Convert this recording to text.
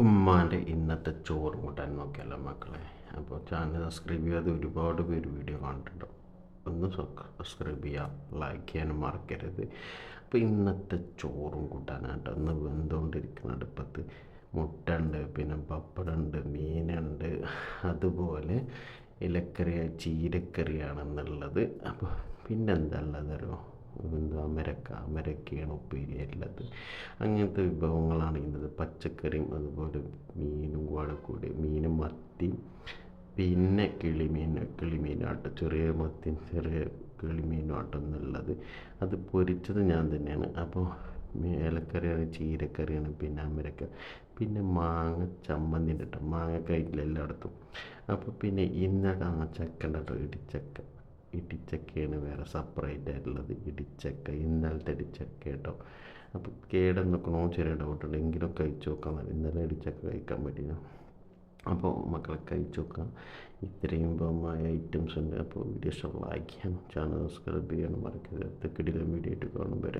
ഉമ്മാന്റെ ഇന്നത്തെ ചോറ് കൂട്ടാൻ നോക്കിയല്ലോ മക്കളെ. അപ്പോൾ ചാനൽ സബ്സ്ക്രൈബ് ചെയ്യാതെ ഒരുപാട് പേര് വീഡിയോ കണ്ടിട്ടുണ്ടോ? ഒന്ന് സബ്സ്ക്രൈബ് ചെയ്യുക ലൈക്ക് ചെയ്യാനും മറക്കരുത്. അപ്പോൾ ഇന്നത്തെ ചോറും കൂട്ടാനായിട്ട് ഒന്ന് വെന്തുകൊണ്ടിരിക്കുന്ന അടുപ്പത്ത്. മുട്ട ഉണ്ട് പിന്നെ പപ്പടമുണ്ട് മീനുണ്ട്. അതുപോലെ ഇലക്കറി ചീരക്കറിയാണെന്നുള്ളത് അപ്പോൾ പിന്നെന്താ ഉള്ളതല്ലോ എന്താ അമരക്ക അമരക്കയാണ് ഉപ്പേരി. ഉള്ളത് അങ്ങനത്തെ വിഭവങ്ങളാണ് ഇന്നത്. പച്ചക്കറിയും അതുപോലെ മീനും കൂടെ മീനും മത്തി പിന്നെ കിളിമീൻ കിളിമീനാട്ടം ചെറിയ മത്തി ചെറിയ കിളിമീനാട്ടം എന്നുള്ളത്. അത് പൊരിച്ചത് ഞാൻ തന്നെയാണ്. അപ്പോൾ ഏലക്കറിയാണ് ചീരക്കറിയാണ് പിന്നെ അമരക്ക പിന്നെ മാങ്ങ ചമ്മന്തി ഇട്ടോ മാങ്ങ കഴിക്കില്ല എല്ലായിടത്തും. അപ്പോൾ പിന്നെ ഇന്നലെ ആ ചക്ക ഉണ്ട് ഇടിച്ചക്ക. ഇടിച്ചക്കയാണ് വേറെ സെപ്പറേറ്റ് ആയിട്ടുള്ളത്. ഇടിച്ചക്ക ഇന്നലത്തെ ഇടിച്ചക്ക കേട്ടോ. അപ്പോൾ കേടെന്നൊക്കണോ ചെറിയ ഡൗട്ട് ഉണ്ട്. എങ്കിലും കഴിച്ചു നോക്കാം. ഇന്നലെ ഇടിച്ചക്ക കഴിക്കാൻ പറ്റില്ല അപ്പോൾ മക്കളെ കഴിച്ചു നോക്കാം. ഇത്രയും ഇമ്പമായ ഐറ്റംസ് ഉണ്ട്. അപ്പോൾ വീഡിയോ ഇഷ്ടം ലൈക്ക് ചെയ്യാനും ചാനൽ സബ്സ്ക്രൈബ് ചെയ്യാനും മറക്കരുത്. കിടിലം വീഡിയോ ആയിട്ട് കാണും. വരെ